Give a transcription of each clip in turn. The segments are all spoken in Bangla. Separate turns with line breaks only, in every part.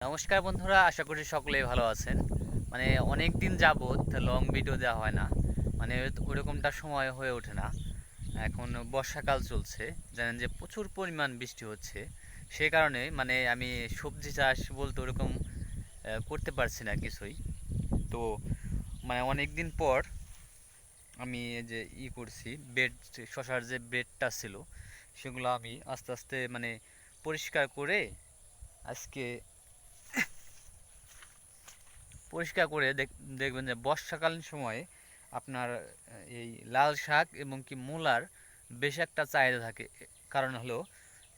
নমস্কার বন্ধুরা, আশা করি সকলেই ভালো আছেন। মানে অনেক দিন যাবৎ লং ভিডিও দেওয়া হয় না। মানে ওরকমটা সময় হয়ে ওঠে না। এখন বর্ষাকাল চলছে। জানেন যে প্রচুর পরিমাণ বৃষ্টি হচ্ছে। সেই কারণে মানে আমি সবজি চাষ বলতে ওরকম করতে পারছি না কিছুই। তো মানে অনেক দিন পর আমি যে ই করছি বেড শশার যে বেডটা ছিল, সেগুলো আমি আস্তে আস্তে মানে পরিষ্কার করে আজকে পরিষ্কার করে দেখ- দেখবেন যে বর্ষাকালীন সময়ে আপনার এই লাল শাক এবং কি মূলার বেশ একটা চাহিদা থাকে। কারণ হলো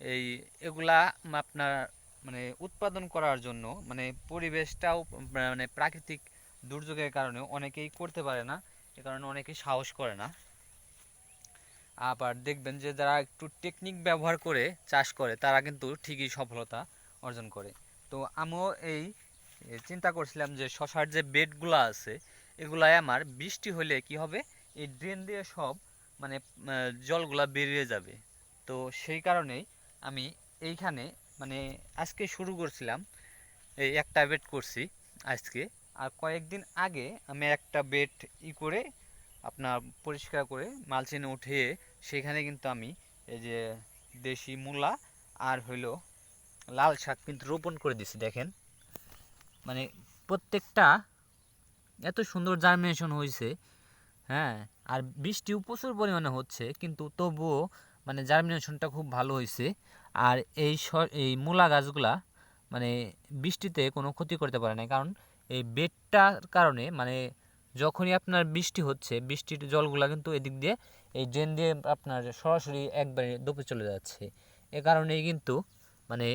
এই এগুলা আপনার মানে উৎপাদন করার জন্য মানে পরিবেশটাও মানে প্রাকৃতিক দুর্যোগের কারণে অনেকেই করতে পারে না, এ কারণে অনেকেই সাহস করে না। আবার দেখবেন যে যারা একটু টেকনিক ব্যবহার করে চাষ করে, তারা কিন্তু ঠিকই সফলতা অর্জন করে। তো আমিও এই চিন্তা করছিলাম যে শশার যে বেডগুলো আছে এগুলাই আমার বৃষ্টি হলে কি হবে? এই ড্রেন দিয়ে সব মানে জলগুলা বেরিয়ে যাবে। তো সেই কারণেই আমি এইখানে মানে আজকে শুরু করছিলাম এই একটা বেড করছি আজকে। আর কয়েকদিন আগে আমি একটা বেড ই করে আপনার পরিষ্কার করে মালচিনে উঠিয়ে সেখানে কিন্তু আমি এই যে দেশি মূলা আর হইল লাল শাক কিন্তু রোপণ করে দিছি, দেখেন। মানে প্রত্যেকটা এত সুন্দর জার্মিনেশন হয়েছে হ্যাঁ আর বৃষ্টিও প্রচুর পরিমাণে হচ্ছে, কিন্তু তবুও মানে জার্মিনেশনটা খুব ভালো হয়েছে আর এই এই মূলা গাছগুলা মানে বৃষ্টিতে কোনো ক্ষতি করতে পারে না কারণ এই বেডটার কারণে মানে যখনই আপনার বৃষ্টি হচ্ছে, বৃষ্টির জলগুলা কিন্তু এদিক দিয়ে এই ড্রেন দিয়ে আপনার সরাসরি একবারে দপে চলে যাচ্ছে। এ কারণেই কিন্তু মানে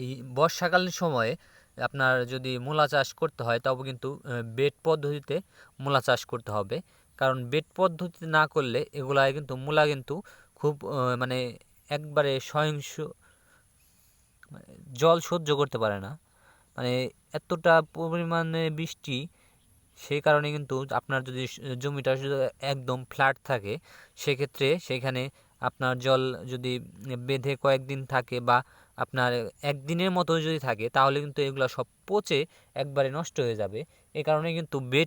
এই বর্ষাকালীন সময়ে আপনার যদি মূলা চাষ করতে হয়, তবে কিন্তু বেড পদ্ধতিতে মূলা চাষ করতে হবে। কারণ বেড পদ্ধতিতে না করলে এগুলায় কিন্তু মূলা কিন্তু খুব মানে একবারে সহিংস মানে জল সহ্য করতে পারে না। মানে এতটা পরিমাণে বৃষ্টি সেই কারণে কিন্তু আপনার যদি জমিটা একদম ফ্ল্যাট থাকে, সেক্ষেত্রে সেখানে আপনার জল যদি বেঁধে কয়েকদিন থাকে বা আপনার একদিনের মতো যদি থাকে, তাহলে কিন্তু এগুলো সব পচে একবারে নষ্ট হয়ে যাবে। এ কারণে কিন্তু বেড